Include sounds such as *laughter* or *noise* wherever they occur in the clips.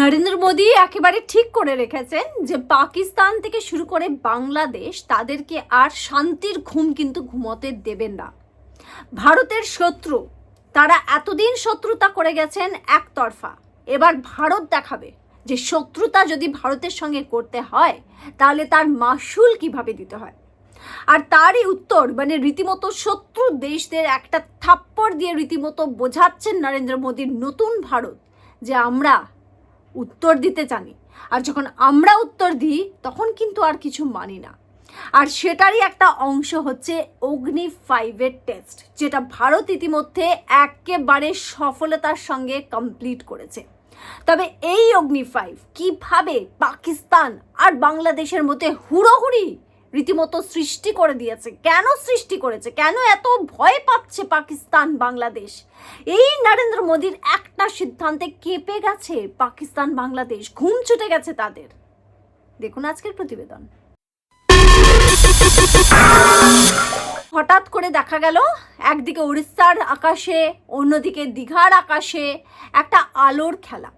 নরেন্দ্র মোদী একেবারে ঠিক করে রেখেছেন যে পাকিস্তান থেকে শুরু করে বাংলাদেশ তাদেরকে আর শান্তির ঘুম কিন্তু ঘুমোতে দেবেন না। ভারতের শত্রু, তারা এতদিন শত্রুতা করে গেছেন একতরফা। এবার ভারত দেখাবে যে শত্রুতা যদি ভারতের সঙ্গে করতে হয়, তাহলে তার মাসুল কীভাবে দিতে হয়? আর তারই উত্তর মানে রীতিমতো শত্রু দেশদের একটা থাপ্পড় দিয়ে রীতিমতো বোঝাচ্ছেন নরেন্দ্র মোদীর নতুন ভারত যে আমরা উত্তর দিতে জানি। আর যখন আমরা উত্তর দিই, তখন কিন্তু আর কিছু মানি না। আর সেটারই একটা অংশ হচ্ছে অগ্নি ফাইভের টেস্ট যেটা ভারত ইতিমধ্যে একেবারে সফলতার সঙ্গে কমপ্লিট করেছে। তবে এই অগ্নি ফাইভ কীভাবে পাকিস্তান আর বাংলাদেশের মধ্যে হুড়োহুড়ি রীতিমতো সৃষ্টি করে দিয়েছে। কেন সৃষ্টি করেছে? কেন এত ভয় পাচ্ছে পাকিস্তান, বাংলাদেশ? এই নরেন্দ্র মোদীর একটা সিদ্ধান্তে কেঁপে গেছে পাকিস্তান, বাংলাদেশ। ঘুম ছুটে গেছে তাদের। দেখুন আজকের প্রতিবেদন। হঠাৎ করে দেখা গেল, একদিকে উড়িষ্যার আকাশে, অন্যদিকে দীঘার আকাশে একটা আলোর খেলা।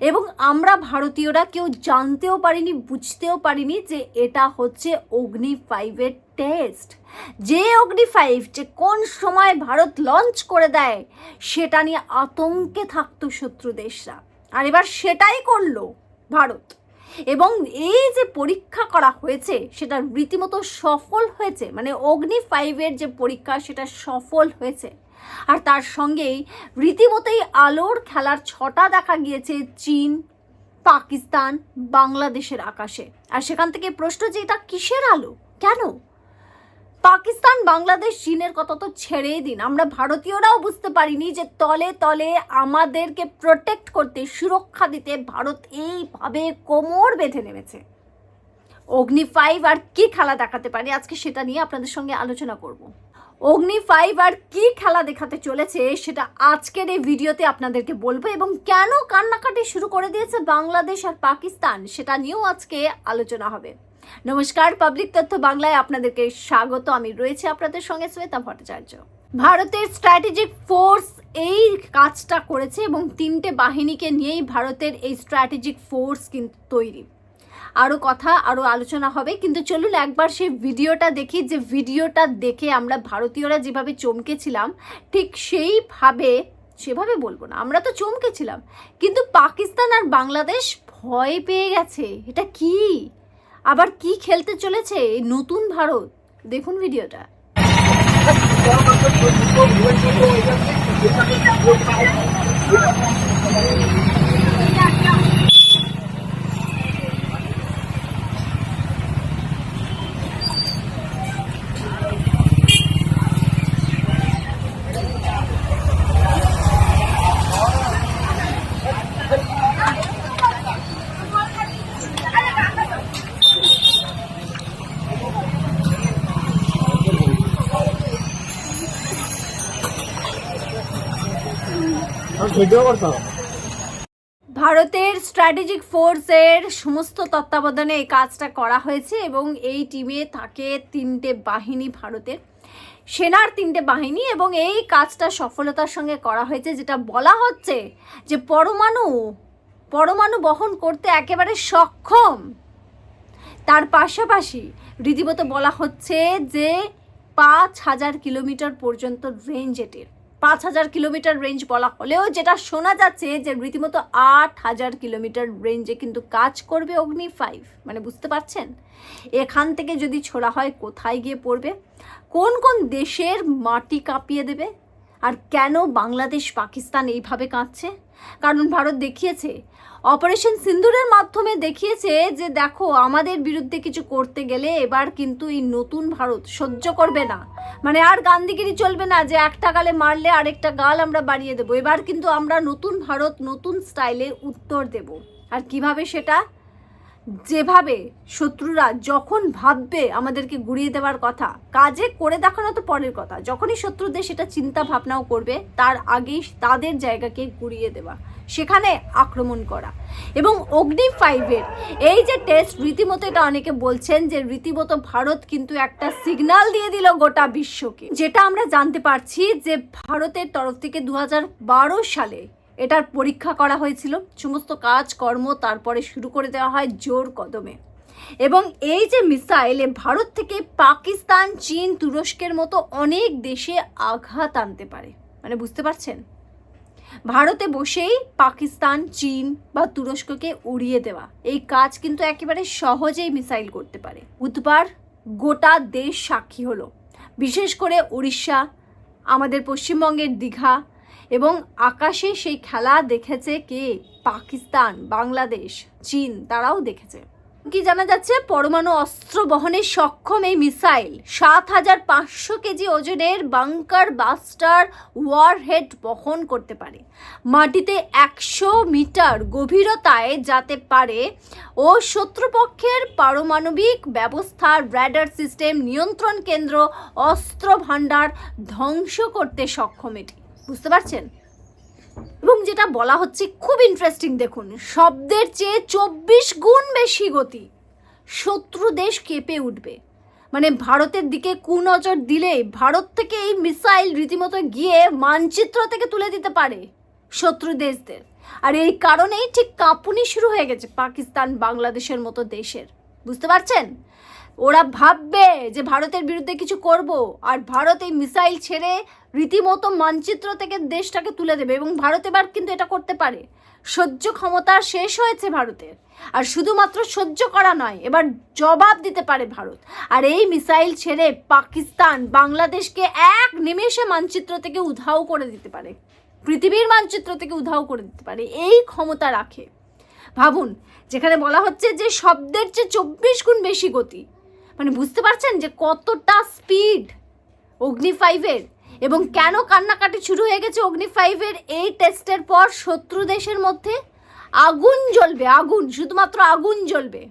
এবং আমরা ভারতীয়রা কেউ জানতেও পারিনি, বুঝতেও পারিনি যে এটা হচ্ছে অগ্নি ফাইভের টেস্ট যে অগ্নি ফাইভ যে কোন সময় ভারত লঞ্চ করে দেয়, সেটা নিয়ে আতঙ্কে থাকতো শত্রু দেশরা। আর এবার সেটাই করল ভারত। এবং এই যে পরীক্ষা করা হয়েছে, সেটা রীতিমতো সফল হয়েছে মানে অগ্নি ফাইভের যে পরীক্ষা, সেটা সফল হয়েছে। আর তার সঙ্গেই রীতিমতোই আলোর খেলার ছটা দেখা গিয়েছে চীন, পাকিস্তান, বাংলাদেশের আকাশে। আর সেখান থেকে প্রশ্ন যে এটা কিসের আলো? কেন? পাকিস্তান, বাংলাদেশ, চীনের কথা তো ছেড়েই দিন। আমরা ভারতীয়রাও বুঝতে পারিনি যে তলে তলে আমাদেরকে প্রোটেক্ট করতে, সুরক্ষা দিতে ভারত এইভাবে কোমর বেঁধে নেমেছে। অগ্নি ফাইভ আর কি খেলা দেখাতে পারে? আজকে সেটা নিয়ে আপনাদের সঙ্গে আলোচনা করব। অগ্নি ফাইভ আর কি খেলা দেখাতে চলেছে সেটা আজকের এই ভিডিওতে আপনাদেরকে বলব এবং কেন কান্নাকাটি শুরু করে দিয়েছে বাংলাদেশ আর পাকিস্তান সেটা নিয়েও আজকে আলোচনা হবে। নমস্কার, পাবলিক তথ্য বাংলায় আপনাদেরকে স্বাগত। আমি রয়েছে আপনাদের সঙ্গে শ্বেতা ভট্টাচার্য। ভারতের স্ট্র্যাটেজিক ফোর্স এই কাজটা করেছে এবং তিনটে বাহিনীকে নিয়েই ভারতের এই স্ট্র্যাটেজিক ফোর্স কিন্তু তৈরি। আরও কথা আরও আলোচনা হবে। কিন্তু চলুন একবার সেই ভিডিওটা দেখি, যে ভিডিওটা দেখে আমরা ভারতীয়রা যেভাবে চমকেছিলাম, ঠিক সেইভাবে, সেভাবে বলব না, আমরা তো চমকেছিলাম। কিন্তু পাকিস্তান আর বাংলাদেশ ভয় পেয়ে গেছে। এটা কি? আবার কি খেলতে চলেছে এই নতুন ভারত? দেখুন ভিডিওটা। *laughs* ভারতের স্ট্র্যাটেজিক ফোর্সের সমস্ত তত্ত্বাবধানে এই কাজটা করা হয়েছে এবং এই টিমে থাকে তিনটে বাহিনী ভারতের। সেনার তিনটে বাহিনী এবং এই কাজটা সফলতার সঙ্গে করা হয়েছে, যেটা বলা হচ্ছে যে পরমাণু পরমাণু বহন করতে একেবারে সক্ষম। তার পাশাপাশি রীতিমতো বলা হচ্ছে যে পাঁচ হাজার কিলোমিটার পর্যন্ত রেঞ্জ এটির। পাঁচ হাজার কিলোমিটার রেঞ্জ বলা হলেও যেটা শোনা যাচ্ছে যে রীতিমতো আট হাজার কিলোমিটার রেঞ্জে কিন্তু কাজ করবে অগ্নি ফাইভ মানে বুঝতে পারছেন? এখান থেকে যদি ছোড়া হয় কোথায় গিয়ে পড়বে? কোন কোন দেশের মাটি কাঁপিয়ে দেবে? আর কেন বাংলাদেশ পাকিস্তান এইভাবে কাঁদছে? কারণ ভারত দেখিয়েছে, অপারেশন সিন্দুরের মাধ্যমে দেখিয়েছে যে দেখো, আমাদের বিরুদ্ধে কিছু করতে গেলে এবার কিন্তু এই নতুন ভারত সহ্য করবে না। মানে আর গান্ধীগিরি চলবে না যে একটা গালে মারলে আরেকটা গাল আমরা বাড়িয়ে দেবো। এবার কিন্তু আমরা নতুন ভারত, নতুন স্টাইলে উত্তর দেব। আর কীভাবে সেটা? যেভাবে শত্রুরা যখন ভাববে আমাদেরকে গুড়িয়ে দেওয়ার কথা, কাজে করে দেখানো তো পরের কথা। যখনই শত্রুদের সেটা চিন্তা ভাবনাও করবে, তার আগেই তাদের জায়গাকে গুড়িয়ে দেওয়া, সেখানে আক্রমণ করা। এবং অগ্নি ফাইভের এই যে টেস্ট রীতিমতো এটা অনেকে বলছেন যে রীতিমতো ভারত কিন্তু একটা সিগন্যাল দিয়ে দিল গোটা বিশ্বকে। যেটা আমরা জানতে পারছি যে ভারতের তরফ থেকে দু হাজার বারো সালে এটার পরীক্ষা করা হয়েছিল। সমস্ত কাজকর্ম তারপরে শুরু করে দেওয়া হয় জোর কদমে। এবং এই যে মিসাইল ভারত থেকে পাকিস্তান, চীন, তুরস্কের মতো অনেক দেশে আঘাত আনতে পারে। মানে বুঝতে পারছেন? ভারতে বসেই পাকিস্তান, চীন বা তুরস্ককে উড়িয়ে দেওয়া। এই কাজ কিন্তু একেবারে সহজেই মিসাইল করতে পারে। বুধবার গোটা দেশ সাক্ষী হলো। বিশেষ করে উড়িষ্যা আমাদের পশ্চিমবঙ্গের দীঘা এবং আকাশে সেই খেলা দেখেছে কে? পাকিস্তান, বাংলাদেশ, চীন তারাও দেখেছে। কি জানা যাচ্ছে? পরমাণু অস্ত্র বহনে সক্ষম এই মিসাইল। সাত হাজার পাঁচশো কেজি ওজনের বাংকার বাস্টার ওয়ারহেড বহন করতে পারে। মাটিতে একশো মিটার গভীরতায় যাতে পারে ও শত্রুপক্ষের পারমাণবিক ব্যবস্থার র্যাডার সিস্টেম নিয়ন্ত্রণ কেন্দ্র অস্ত্র ভাণ্ডার ধ্বংস করতে সক্ষম এটি। বুঝতে পারছেন? এবং যেটা বলা হচ্ছে খুব ইন্টারেস্টিং দেখুন, শব্দের চেয়ে চব্বিশ গুণ বেশি গতি। শত্রু দেশ কেঁপে উঠবে। মানে ভারতের দিকে কুনজর দিলে ভারত থেকে এই মিসাইল রীতিমতো গিয়ে মানচিত্র থেকে তুলে দিতে পারে শত্রু দেশদের। আর এই কারণেই ঠিক কাঁপুনি শুরু হয়ে গেছে পাকিস্তান বাংলাদেশের মতো দেশের। বুঝতে পারছেন? ওরা ভাববে যে ভারতের বিরুদ্ধে কিছু করব, আর ভারত এই মিসাইল ছেড়ে রীতিমতো মানচিত্র থেকে দেশটাকে তুলে দেবে এবং ভারত এবার কিন্তু এটা করতে পারে। সহ্য ক্ষমতা শেষ হয়েছে ভারতের। আর শুধুমাত্র সহ্য করা নয়, এবার জবাব দিতে পারে ভারত। আর এই মিসাইল ছেড়ে পাকিস্তান বাংলাদেশকে এক নিমেষে মানচিত্র থেকে উধাও করে দিতে পারে। পৃথিবীর মানচিত্র থেকে উধাও করে দিতে পারে। এই ক্ষমতা রাখে। ভাবুন, যেখানে বলা হচ্ছে যে শব্দের চেয়ে চব্বিশ গুণ বেশি গতি। মানে বুঝতে পারছেন যে কতটা স্পিড? অগ্নি ফাইভের এবং কেন কান্নাকাটি শুরু হয়ে গেছে অগ্নি ফাইভের এই টেস্টের পর শত্রু দেশের মধ্যে আগুন জ্বলবে, আগুন, শুধুমাত্র আগুন জ্বলবে।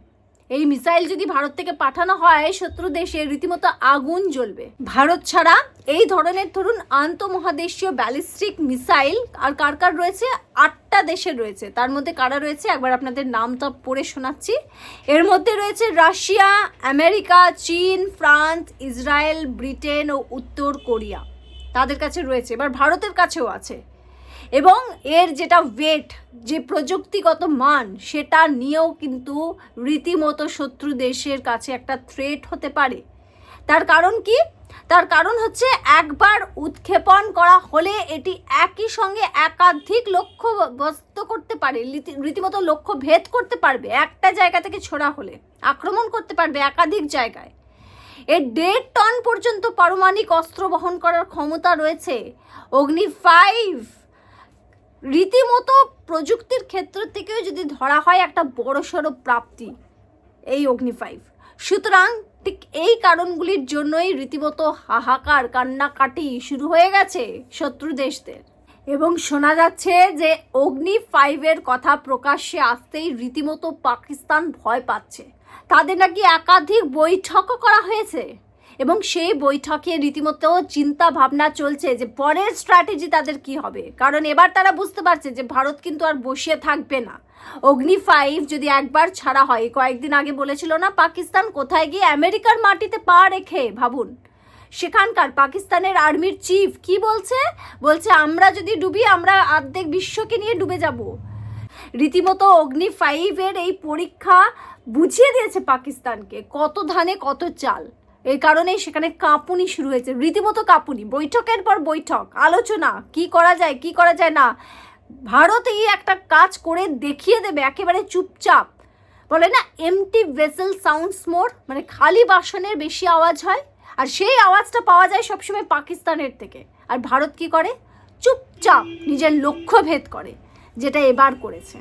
এই মিসাইল যদি ভারত থেকে পাঠানো হয়, শত্রু দেশে রীতিমতো আগুন জ্বলবে। ভারত ছাড়া এই ধরনের ধরুন আন্তঃমহাদেশীয় ব্যালিস্টিক মিসাইল আর কার কার রয়েছে? আটটা দেশের রয়েছে। তার মধ্যে কারা রয়েছে? একবার আপনাদের নামটা পড়ে শোনাচ্ছি। এর মধ্যে রয়েছে রাশিয়া, আমেরিকা, চীন, ফ্রান্স, ইসরায়েল, ব্রিটেন ও উত্তর কোরিয়া। তাদের কাছে রয়েছে, এবার ভারতের কাছেও আছে। এবং এর যেটা ওয়েট যে প্রযুক্তিগত মান, সেটা নিয়েও কিন্তু রীতিমতো শত্রু দেশের কাছে একটা থ্রেট হতে পারে। তার কারণ কি? তার কারণ হচ্ছে একবার উৎক্ষেপণ করা হলে এটি একই সঙ্গে একাধিক লক্ষ্য বস্ত করতে পারে, রীতি- রীতিমতো লক্ষ্য ভেদ করতে পারবে। একটা জায়গা থেকে ছোড়া হলে, আক্রমণ করতে পারবে একাধিক জায়গায়। এর দেড় টন পর্যন্ত পারমাণবিক অস্ত্র বহন করার ক্ষমতা রয়েছে। অগ্নি ফাইভ রীতিমতো প্রযুক্তির ক্ষেত্র থেকেও যদি ধরা হয় একটা বড়সড় প্রাপ্তি, এই অগ্নি ফাইভ সুতরাং ঠিক এই কারণগুলির জন্যই রীতিমতো হাহাকার, কান্নাকাটি শুরু হয়ে গেছে শত্রু দেশদের। এবং শোনা যাচ্ছে যে অগ্নি ফাইভের কথা প্রকাশ্যে আসতেই রীতিমতো পাকিস্তান ভয় পাচ্ছে। তাদের নাকি একাধিক বৈঠকও করা হয়েছে। এবং সেই বৈঠকে রীতিমতো চিন্তা ভাবনা চলছে যে পরের স্ট্র্যাটেজি তাদের কি হবে? কারণ এবার তারা বুঝতে পারছে যে ভারত কিন্তু আর বসে থাকবে না। অগ্নি ফাইভ যদি একবার ছাড়া হয়, কয়েকদিন আগে বলেছিল না পাকিস্তান কোথায় গিয়ে আমেরিকার মাটিতে পা রেখে, ভাবুন। সেখানকার পাকিস্তানের আর্মির চিফ কি বলছে? বলছে, আমরা যদি ডুবি, আমরা অর্ধেক বিশ্বকে নিয়ে ডুবে যাব। রীতিমতো অগ্নি ফাইভের এই পরীক্ষা বুঝিয়ে দিয়েছে পাকিস্তানকে। কত ধানে, কত চাল। এই কারণেই সেখানে কাঁপুনি শুরু হয়েছে। রীতিমতো কাঁপুনি। বৈঠকের পর বৈঠক। আলোচনা। কি করা যায়, কি করা যায় না। ভারত এই একটা কাজ করে দেখিয়ে দেবে। একেবারে চুপচাপ। বলে না এমটি ভেসেল সাউন্ডস মোর মানে খালি বাসনের বেশি আওয়াজ হয়। আর সেই আওয়াজটা পাওয়া যায় সবসময় পাকিস্তানের থেকে। আর ভারত কি করে? চুপচাপ নিজের লক্ষ্য ভেদ করে। যেটা এবার করেছে।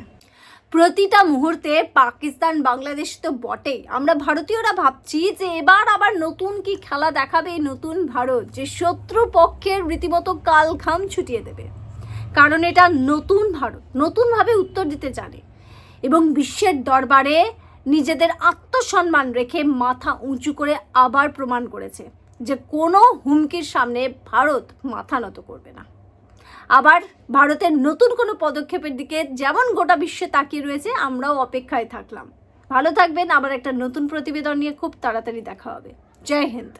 প্রতিটা মুহূর্তে পাকিস্তান, বাংলাদেশ তো বটে আমরা ভারতীয়রা ভাবছি যে এবার আবার নতুন কি খেলা দেখাবে নতুন ভারত যে শত্রু পক্ষের রীতিমতো কাল ঘাম ছুটিয়ে দেবে। কারণ এটা নতুন ভারত, নতুনভাবে উত্তর দিতে জানে। এবং বিশ্বের দরবারে নিজেদের আত্মসম্মান রেখে মাথা উঁচু করে আবার প্রমাণ করেছে যে কোনো হুমকির সামনে ভারত মাথা নত করবে না। আবার ভারতের নতুন কোনো পদক্ষেপের দিকে যেমন গোটা বিশ্বে তাকিয়ে রয়েছে, আমরাও অপেক্ষায় থাকলাম। ভালো থাকবেন, আবার একটা নতুন প্রতিবেদন নিয়ে খুব তাড়াতাড়ি দেখা হবে। জয় হিন্দ।